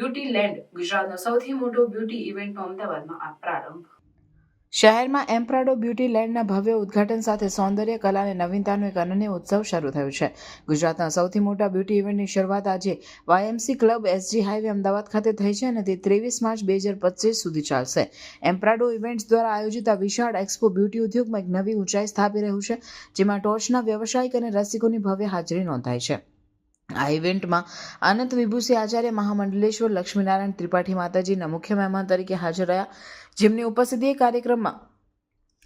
Beauty land ગુજરાતનો સૌથી મોટો બ્યુટી ઇવેન્ટનો અમદાવાદમાં આ પ્રારંભ. શહેરમાં એમ્પ્રાડો બ્યુટી લેન્ડના ભવ્ય ઉદ્ઘાટન સાથે સૌંદર્ય, કલા અને નવીનતાનો એક અનન્ય ઉત્સવ શરૂ થયો છે. ગુજરાતના સૌથી મોટા બ્યુટી ઇવેન્ટની શરૂઆત આજે YMC club SG highway Ahmedabad ખાતે થઈ છે અને તે ત્રેવીસ માર્ચ બે હજાર પચીસ સુધી ચાલશે. એમ્પ્રાડો ઇવેન્ટ્સ દ્વારા આયોજિત આ વિશાળ એક્સપો બ્યુટી ઉદ્યોગમાં એક નવી ઊંચાઈ સ્થાપી રહ્યું છે, જેમાં ટોચના વ્યવસાયિક અને રસિકોની ભવ્ય હાજરી નોંધાય છે. આ ઇવેન્ટમાં આનંદ વિભૂષી આચાર્ય મહામંડલેશ્વર, લક્ષ્મીનારાયણ ત્રિપાઠી માતાજીના મુખ્ય મહેમાન તરીકે હાજર રહ્યા. જેમની ઉપસ્થિતિએ કાર્યક્રમમાં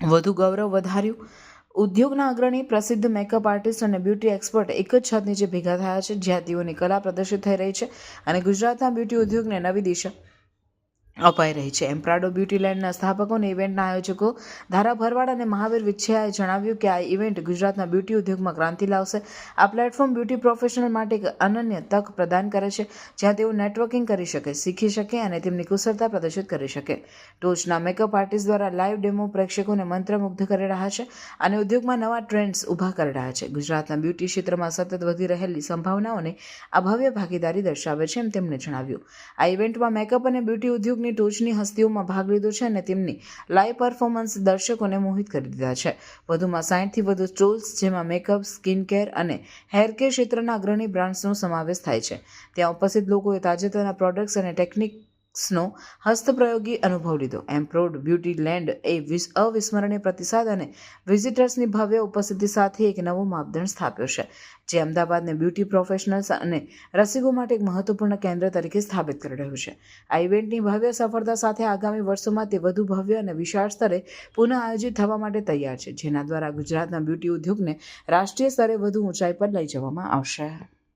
વધુ ગૌરવ વધાર્યું. ઉદ્યોગના અગ્રણી, પ્રસિદ્ધ મેકઅપ આર્ટિસ્ટ અને બ્યુટી એક્સપર્ટ એક જ છત નીચે ભેગા થયા છે, જ્યાં તેઓની કલા પ્રદર્શિત થઈ રહી છે અને ગુજરાતના બ્યુટી ઉદ્યોગને નવી દિશા અપાઈ રહી છે. એમ્પ્રાડો બ્યુટી લેન્ડના સ્થાપકો અને ઇવેન્ટના આયોજકો ધારા ભરવાડ અને મહાવીર વિછિયાએ જણાવ્યું કે આ ઇવેન્ટ ગુજરાતના બ્યુટી ઉદ્યોગમાં ક્રાંતિ લાવશે. આ પ્લેટફોર્મ બ્યુટી પ્રોફેશનલ માટે એક અનન્ય તક પ્રદાન કરે છે, જ્યાં તેઓ નેટવર્કિંગ કરી શકે, શીખી શકે અને તેમની કુશળતા પ્રદર્શિત કરી શકે. ટોચના મેકઅપ આર્ટિસ્ટ દ્વારા લાઈવ ડેમો પ્રેક્ષકોને મંત્રમુગ્ધ કરી રહ્યા છે અને ઉદ્યોગમાં નવા ટ્રેન્ડ્સ ઊભા કરી રહ્યા છે. ગુજરાતના બ્યુટી ક્ષેત્રમાં સતત વધી રહેલી સંભાવનાઓને આ ભવ્ય ભાગીદારી દર્શાવે છે એમ તેમણે જણાવ્યું. આ ઇવેન્ટમાં મેકઅપ અને બ્યુટી ઉદ્યોગની ટોચની હસ્તીઓમાં ભાગ લીધો છે અને તેમની લાઈવ પરફોર્મન્સ દર્શકોને મોહિત કરી દીધા છે. વધુમાં સાઠથી વધુ સ્ટોલ્સ જેમાં મેકઅપ સ્કિન કેર અને હેર કેર ક્ષેત્રના અગ્રણી બ્રાન્ડ્સનો સમાવેશ થાય છે. ત્યાં ઉપસ્થિત લોકોએ તાજેતરના પ્રોડક્ટ્સ અને ટેકનિક્સનો હસ્તપ્રયોગી અનુભવ લીધો. એમ્પ્રોડ બ્યુટી લેન્ડ એ વિસ, અવિસ્મરણીય પ્રતિસાદ અને વિઝિટર્સની ભવ્ય ઉપસ્થિતિ સાથે એક નવો માપદંડ સ્થાપ્યો છે, જે અમદાવાદને બ્યુટી પ્રોફેશનલ્સ અને રસિકો માટે એક મહત્વપૂર્ણ કેન્દ્ર તરીકે સ્થાપિત કરી રહ્યું છે. આ ઇવેન્ટની ભવ્ય સફળતા સાથે આગામી વર્ષોમાં તે વધુ ભવ્ય અને વિશાળ સ્તરે પુનઃ આયોજિત થવા માટે તૈયાર છે, જેના દ્વારા ગુજરાતના બ્યુટી ઉદ્યોગને રાષ્ટ્રીય સ્તરે વધુ ઊંચાઈ પર લઈ જવામાં આવશે.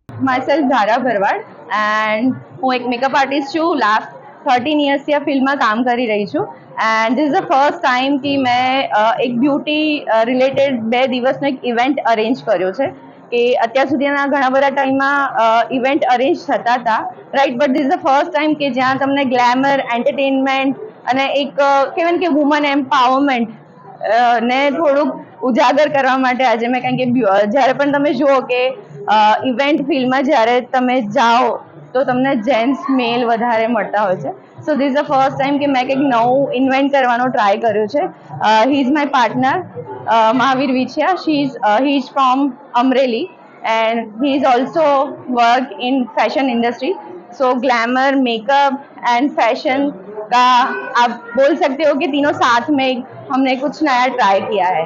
માયસેલ્ફ ધારા ભરવાડ એન્ડ હું એક મેકઅપ આર્ટિસ્ટ છું. લાસ્ટ થર્ટીન યર્સથી આ ફિલ્ડમાં કામ કરી રહી છું. And this the first time કે મેં એક બ્યુટી રિલેટેડ બે દિવસનો એક ઇવેન્ટ અરેન્જ કર્યો છે. કે અત્યાર સુધીના ઘણા બધા ટાઈમમાં ઇવેન્ટ અરેન્જ થતા હતા. Right but this the first time કે જ્યાં તમને ગ્લેમર એન્ટરટેનમેન્ટ અને એક કહેવાય કે વુમન એમ્પાવરમેન્ટ ને થોડુંક ઉજાગર કરવા માટે આજે મેં કારણ કે જ્યારે પણ તમે જુઓ કે ઇવેન્ટ ફિલ્ડમાં જ્યારે તમે જાઓ તો તમને જેન્ટ્સ મેલ વધારે મળતા હોય છે so this the first time કે મેં કંઈક નવું ઇન્વેન્ટ કરવાનો ટ્રાય કર્યો છે he is my partner Mahavir Vichhiya she is he is from Amreli and he is also work in fashion industry so glamour makeup and fashion का आप बोल सकते हो कि तीनों साथ में एक हमने कुछ नया ट्राई किया है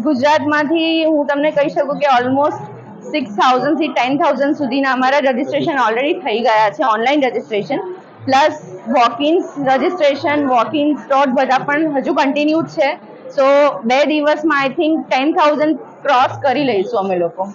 ગુજરાતમાંથી હું તમને કહી શકું કે ઓલમોસ્ટ સિક્સ થાઉઝન્ડથી ટેન થાઉઝન્ડ સુધીના અમારા રજિસ્ટ્રેશન ઓલરેડી થઈ ગયા છે online registration plus walk-ins registration walk-in slot બધા પણ હજુ કન્ટિન્યુ છે. સો બે દિવસમાં I think ten thousand cross કરી લઈશું અમે લોકો.